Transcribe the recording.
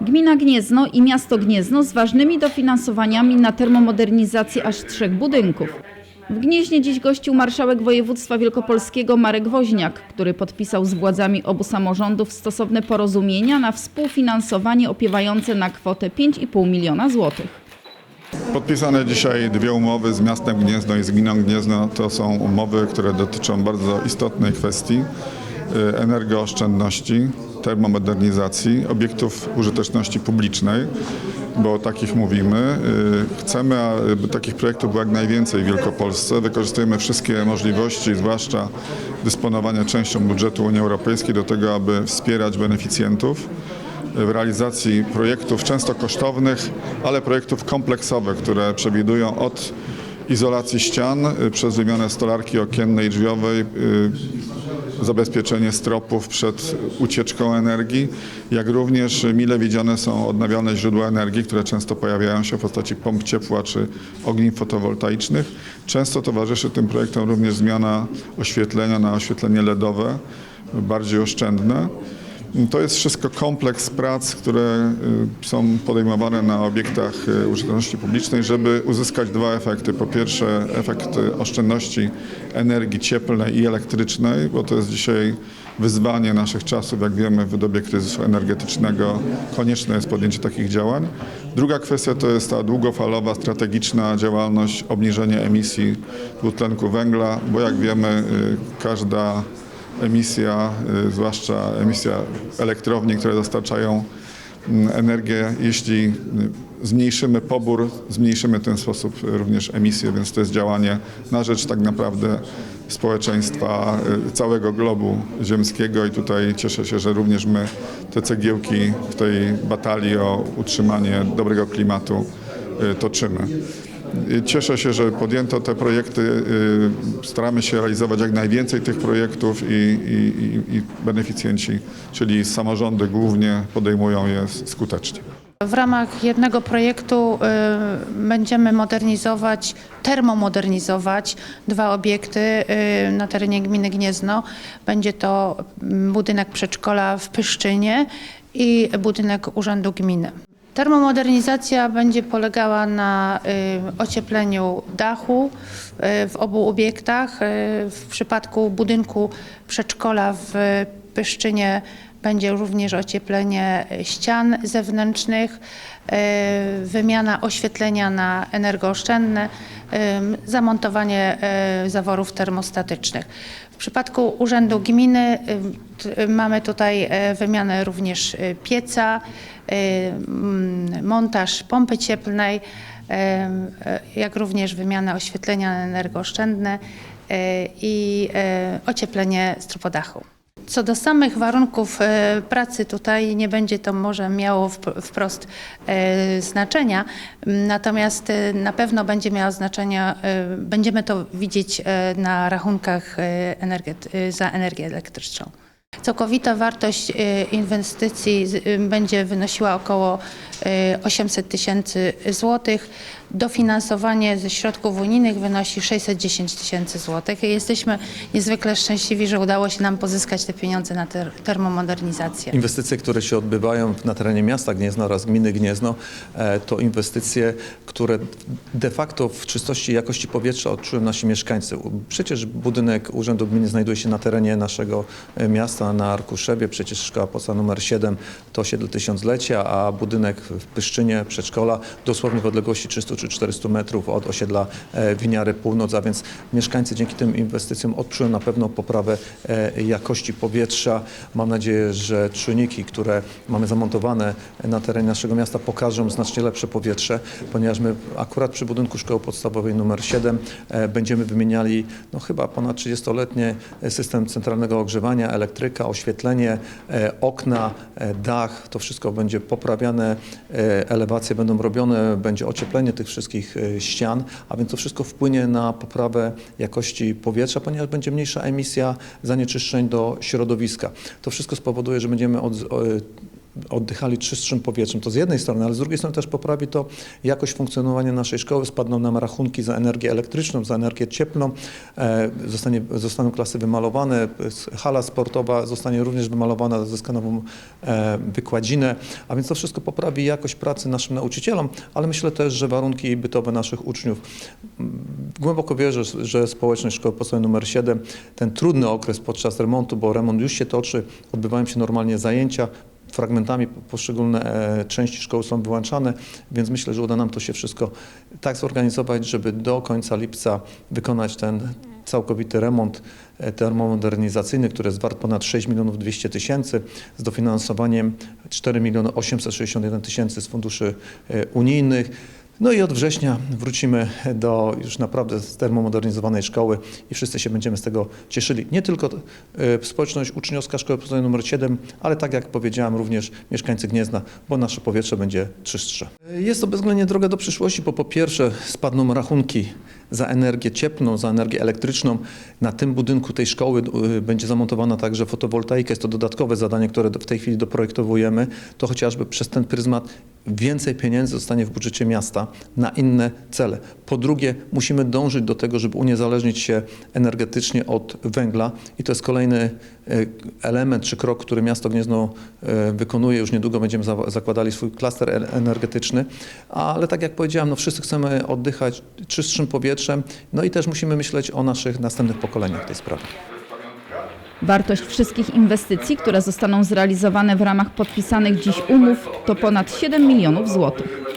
Gmina Gniezno i miasto Gniezno z ważnymi dofinansowaniami na termomodernizację aż trzech budynków. W Gnieźnie dziś gościł marszałek województwa wielkopolskiego Marek Woźniak, który podpisał z władzami obu samorządów stosowne porozumienia na współfinansowanie opiewające na kwotę 5,5 miliona złotych. Podpisane dzisiaj dwie umowy z miastem Gniezno i z gminą Gniezno. To są umowy, które dotyczą bardzo istotnej kwestii y, energooszczędności, termomodernizacji, obiektów użyteczności publicznej, bo o takich mówimy. Y, Chcemy, aby takich projektów było jak najwięcej w Wielkopolsce. Wykorzystujemy wszystkie możliwości, zwłaszcza dysponowania częścią budżetu Unii Europejskiej do tego, aby wspierać beneficjentów w realizacji projektów często kosztownych, ale projektów kompleksowych, które przewidują od izolacji ścian y, przez wymianę stolarki okiennej i drzwiowej, y, zabezpieczenie stropów przed ucieczką energii, jak również mile widziane są odnawialne źródła energii, które często pojawiają się w postaci pomp ciepła czy ogniw fotowoltaicznych. Często towarzyszy tym projektom również zmiana oświetlenia na oświetlenie LEDowe, bardziej oszczędne. To jest wszystko kompleks prac, które y, są podejmowane na obiektach y, użyteczności publicznej, żeby uzyskać dwa efekty. Po pierwsze efekt oszczędności energii cieplnej i elektrycznej, bo to jest dzisiaj wyzwanie naszych czasów. Jak wiemy, w dobie kryzysu energetycznego konieczne jest podjęcie takich działań. Druga kwestia to jest ta długofalowa, strategiczna działalność, obniżenie emisji dwutlenku węgla, bo jak wiemy, y, każda emisja, y, zwłaszcza emisja elektrowni, które dostarczają mm, energię, jeśli y, zmniejszymy pobór, zmniejszymy w ten sposób również emisję, więc to jest działanie na rzecz tak naprawdę społeczeństwa y, całego globu ziemskiego i tutaj cieszę się, że również my te cegiełki w tej batalii o utrzymanie dobrego klimatu toczymy. Cieszę się, że podjęto te projekty. y, Staramy się realizować jak najwięcej tych projektów i, i, i, beneficjenci, czyli samorządy głównie podejmują je skutecznie. W ramach jednego projektu y, będziemy modernizować, termomodernizować dwa obiekty y, na terenie gminy Gniezno. Będzie to budynek przedszkola w Pyszczynie i budynek Urzędu Gminy. Termomodernizacja będzie polegała na y, ociepleniu dachu y, w obu obiektach. Y, W przypadku budynku przedszkola w Pyszczynie będzie również ocieplenie ścian zewnętrznych, wymiana oświetlenia na energooszczędne, zamontowanie y, zaworów termostatycznych. W przypadku Urzędu Gminy mamy tutaj y, wymianę również y, pieca, montaż pompy cieplnej, jak również wymianę oświetlenia energooszczędne i ocieplenie stropodachu. Co do samych warunków e, pracy, tutaj nie będzie to może miało wp- wprost e, znaczenia, natomiast e, na pewno będzie miało znaczenie, będziemy to widzieć na rachunkach za energię elektryczną. Całkowita wartość e, inwestycji e, będzie wynosiła około e, 800 tysięcy złotych. Dofinansowanie ze środków unijnych wynosi 610 tysięcy złotych. Jesteśmy niezwykle szczęśliwi, że udało się nam pozyskać te pieniądze na ter- termomodernizację. Inwestycje, które się odbywają na terenie miasta Gniezno oraz gminy Gniezno, e, to inwestycje, które de facto w czystości jakości powietrza odczują nasi mieszkańcy. Przecież budynek Urzędu Gminy znajduje się na terenie naszego e, na Arkuszewie, przecież szkoła podstawowa numer 7 to osiedle tysiąclecia, a budynek w Pyszczynie, przedszkola, dosłownie w odległości 300 czy 400 metrów od osiedla e, Winiary Północ, a więc mieszkańcy dzięki tym inwestycjom odczują na pewno poprawę e, jakości powietrza. Mam nadzieję, że czujniki, które mamy zamontowane na terenie naszego miasta pokażą znacznie lepsze powietrze, ponieważ my akurat przy budynku szkoły podstawowej numer 7 e, będziemy wymieniali no, chyba ponad 30-letni system centralnego ogrzewania, elektryka, oświetlenie, e, okna, e, dach. To wszystko będzie poprawiane, e, elewacje będą robione, będzie ocieplenie tych wszystkich ścian, a więc to wszystko wpłynie na poprawę jakości powietrza, ponieważ będzie mniejsza emisja zanieczyszczeń do środowiska. To wszystko spowoduje, że będziemy od, oddychali czystszym powietrzem. To z jednej strony, ale z drugiej strony też poprawi to jakość funkcjonowania naszej szkoły. Spadną nam rachunki za energię elektryczną, za energię cieplną. E, Zostanie, zostaną klasy wymalowane, hala sportowa zostanie również wymalowana, zyska nową e, wykładzinę, a więc to wszystko poprawi jakość pracy naszym nauczycielom, ale myślę też, że warunki bytowe naszych uczniów. Mm, Głęboko wierzę, że społeczność szkoły podstawowej nr 7, ten trudny okres podczas remontu, bo remont już się toczy, odbywają się normalnie zajęcia, fragmentami po- poszczególne e, części szkoły są wyłączane, więc myślę, że uda nam to się wszystko tak zorganizować, żeby do końca lipca wykonać ten całkowity remont e, termomodernizacyjny, który jest wart ponad 6 milionów 200 tysięcy z dofinansowaniem 4 miliony 861 tysięcy z funduszy e, unijnych. No i od września wrócimy do już naprawdę termomodernizowanej szkoły i wszyscy się będziemy z tego cieszyli. Nie tylko e, społeczność uczniowska Szkoły Podstawowej nr 7, ale tak jak powiedziałem również mieszkańcy Gniezna, bo nasze powietrze będzie czystsze. E, Jest to bezwzględnie droga do przyszłości, bo po pierwsze spadną rachunki za energię cieplną, za energię elektryczną. Na tym budynku tej szkoły y, będzie zamontowana także fotowoltaika. Jest to dodatkowe zadanie, które w tej chwili doprojektowujemy. To chociażby przez ten pryzmat więcej pieniędzy zostanie w budżecie miasta na inne cele. Po drugie, musimy dążyć do tego, żeby uniezależnić się energetycznie od węgla i to jest kolejny y, element czy krok, który miasto Gniezno y, wykonuje. Już niedługo będziemy za- zakładali swój klaster e- energetyczny, ale tak jak powiedziałem, no wszyscy chcemy oddychać czystszym powietrzem, no i też musimy myśleć o naszych następnych pokoleniach w tej sprawie. Wartość wszystkich inwestycji, które zostaną zrealizowane w ramach podpisanych dziś umów, to ponad 7 milionów złotych.